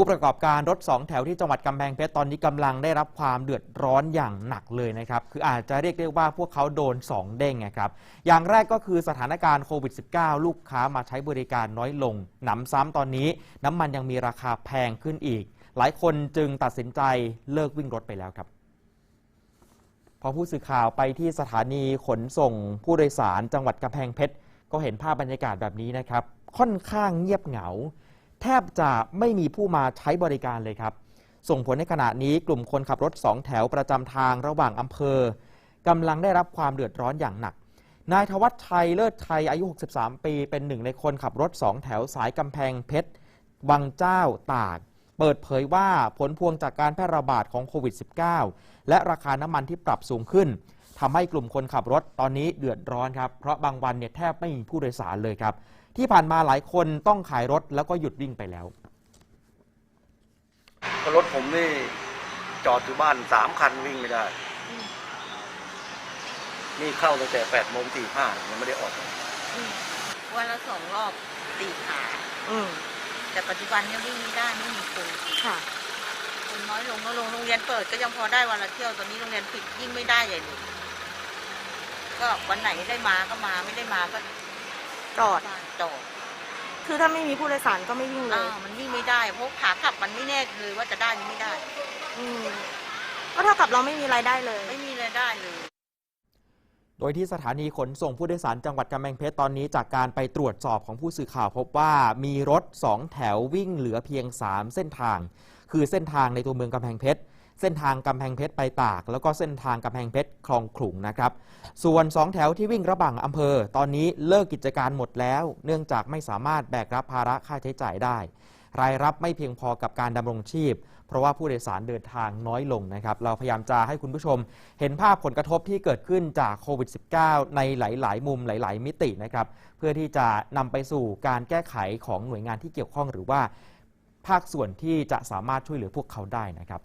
ผู้ประกอบการรถ2แถวที่จังหวัดกำแพงเพชรตอนนี้กำลังได้รับความเดือดร้อนอย่างหนักเลยนะครับ คืออาจจะเรียกได้ว่าพวกเขาโดน 2 เด้งนะครับ อย่างแรกก็คือสถานการณ์โควิด -19 ลูกค้ามาใช้บริการน้อยลง หนำซ้ำตอนนี้น้ำมันยังมีราคาแพงขึ้นอีก หลายคนจึงตัดสินใจเลิกวิ่งรถไปแล้วครับพอผู้สื่อข่าวไปที่สถานีขนส่งผู้โดยสารจังหวัดกำแพงเพชรก็เห็นภาพบรรยากาศแบบนี้นะครับ ค่อนข้างเงียบเหงา แทบจะไม่มีผู้มาใช้บริการเลยครับ ส่งผลในขณะนี้กลุ่มคนขับรถสองแถวประจำทางระหว่างอำเภอกำลังได้รับความเดือดร้อนอย่างหนัก นายธวัชชัยเลิศชัยอายุ 63 ปี เป็นหนึ่งในคนขับรถสองแถวสายกำแพงเพชรวังเจ้าตาก เปิดเผยว่าผลพวงจากการแพร่ระบาดของโควิด -19 และราคาน้ำมันที่ปรับสูงขึ้นทำให้กลุ่มคนขับรถตอนนี้เดือดร้อนครับเพราะบางวันเนี่ยแทบไม่มีผู้โดยสารเลยครับ ที่ผ่านมาหลายคนต้องขายรถแล้วก็หยุดวิ่งไปแล้วก็รถผมนี่จอดอยู่บ้านสามคันวิ่งไม่ได้ นี่เข้าตั้งแต่แปดโมงสี่ห้ายังไม่ได้ออกเลยวันละสองรอบตีขาอืม แต่ปัจจุบันเนี่ยวิ่งไม่ได้ไม่มีคนค่ะ คนน้อยลงน้อยลงโรงเรียนเปิดก็ยังพอได้วันละเที่ยวตอนนี้โรงเรียนปิดยิ่งไม่ได้ใหญ่เลยก็วันไหนได้มาก็มาไม่ได้มาก็จอดบ้านจอดคือถ้าไม่มีผู้โดยสารก็ไม่วิ่งเลอ้าวยมันวิ่งไม่ได้เพราะขากลับมันไม่แน่เลยว่าจะได้หรือไม่ได้ อืมก็เท่ากับเราไม่มีรายได้เลย ไม่มีรายได้เลย โดยที่สถานีขนส่งผู้โดยสารจังหวัดกำแพงเพชรตอนนี้จากการไปตรวจสอบของผู้สื่อข่าวพบว่ามีรถ 2 แถววิ่งเหลือเพียง 3 เส้นทาง คือเส้นทางในตัวเมืองกำแพงเพชรเส้นทางกำแพงเพชรไปตาก แล้วก็เส้นทางกำแพงเพชรคลองขลุงนะครับ ส่วน 2 แถวที่วิ่งระหว่างอำเภอ ตอนนี้เลิกกิจการหมดแล้ว เนื่องจากไม่สามารถแบกรับภาระค่าใช้จ่ายได้ รายรับไม่เพียงพอกับการดำรงชีพ เพราะว่าผู้โดยสารเดินทางน้อยลงนะครับ เราพยายามจะให้คุณผู้ชม เห็นภาพผลกระทบที่เกิดขึ้นจากโควิด -19 ในหลาย ๆ มุมหลาย ๆ มิตินะครับ เพื่อที่จะนำไปสู่การแก้ไขของหน่วยงานที่เกี่ยวข้องหรือว่าภาคส่วนที่จะสามารถช่วยเหลือพวกเขาได้นะครับ